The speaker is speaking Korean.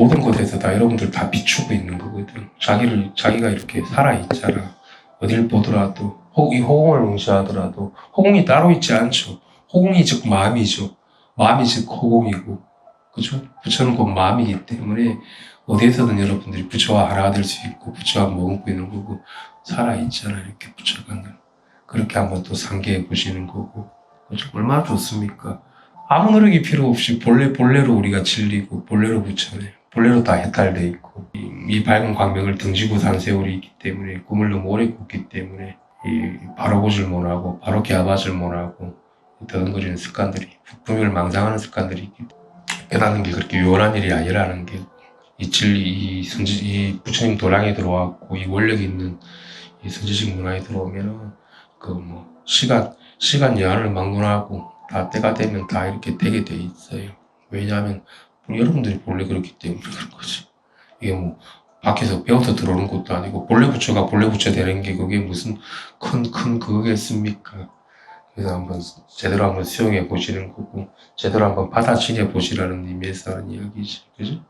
모든 것에서 다 여러분들 다 비추고 있는 거거든. 자기를 자기가 이렇게 살아 있잖아. 어딜 보더라도 혹, 이 호공을 응시하더라도 호공이 따로 있지 않죠. 호공이 즉 마음이죠. 마음이 즉 호공이고 그죠? 부처는 곧 마음이기 때문에 어디에서든 여러분들이 부처와 하나가 될수 있고 부처와 머금고 있는 거고 살아 있잖아 이렇게 부처가 그렇게 한번 또 상기해 보시는 거고 그죠? 얼마나 좋습니까? 아무 노력이 필요 없이 본래 본래로 우리가 진리고 본래로 부처네 본래로 다 해탈돼 있고 이, 이 밝은 광명을 등지고 산 세월이 있기 때문에 꿈을 너무 오래 꿨기 때문에 이 바로 보질 못하고 바로 개아바질 못하고 더듬거리는 습관들이 부품을 망상하는 습관들이 있기 때문에 깨닫는 게 그렇게 요원한 일이 아니라는 게 이 진리, 이 선지, 이 부처님 도량에 들어왔고 이 원력 있는 이 선지식 문화에 들어오면은 그 뭐 시간 시간 여한을 막론하고 다 때가 되면 다 이렇게 되게 돼 있어요. 왜냐하면 여러분들이 본래 그렇기 때문에 그런 거지. 이게 뭐 밖에서 배워서 들어오는 것도 아니고 본래 부처가 본래 부처 되는 게 그게 무슨 큰 큰 그거겠습니까? 그래서 한번 제대로 한번 수용해 보시는 거고 제대로 한번 받아치게 보시라는 의미에서 하는 이야기지, 그죠?